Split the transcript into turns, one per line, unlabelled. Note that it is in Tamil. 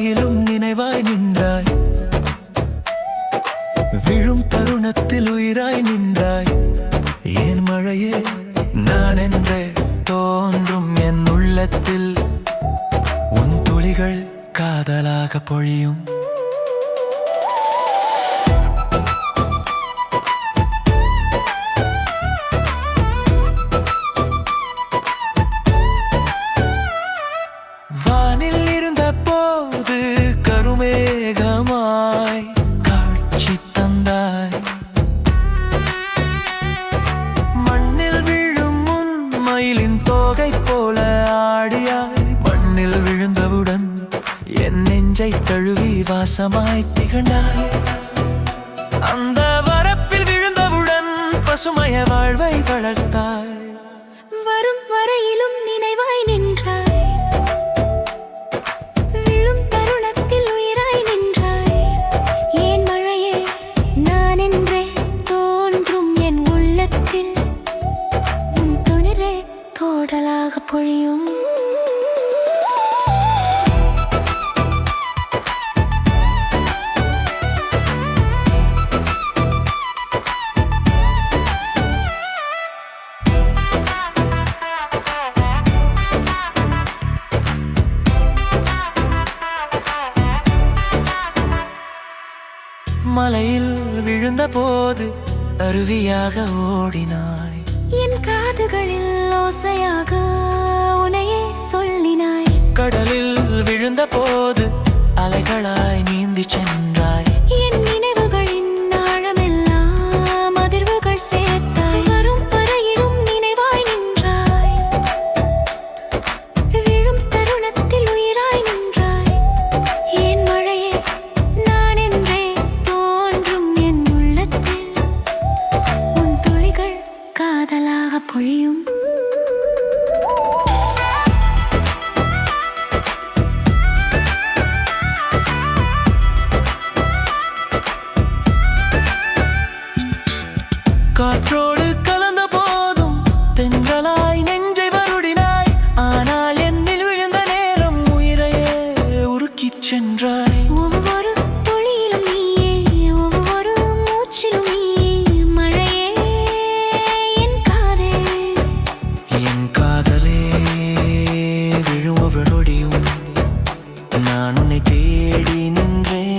வாயிலும் நினைவாய் நின்றாய். விழும் தருணத்தில் உயிராய் நின்றாய். ஏன் மழையே நான் என்றே தோன்றும் என் உள்ளத்தில்? உன் துளிகள் காதலாக பொழியும். மயிலின் தோகை போல ஆடியாய் மண்ணில் விழுந்தவுடன் என் நெஞ்சை தழுவி வாசமாய் திகழ்ந்தாய். அந்த வரப்பில் விழுந்தவுடன் பசுமய வாழ்வை வளர்த்தாய்.
வரும்
மலையில் விழுந்த போது அருவியாக ஓடினாய்.
என் காதுகளில் ஓசையாக உனையே சொல்லினாய்.
கடலில் விழுந்த போது அலைகளாய் காற்றோடு கலந்த போதும். தென்றலாய் நெஞ்சை வருடினாய். ஆனால் என்னில் விழுந்த நேரம் உயிரையே உருக்கிச் சென்றாய்.
ஒவ்வொரு துளியிலும் நீயே ஒவ்வொரு மூச்சிலும் நீயே மழையே என் காதே.
நான் உன்னை தேடி நின்றேன்.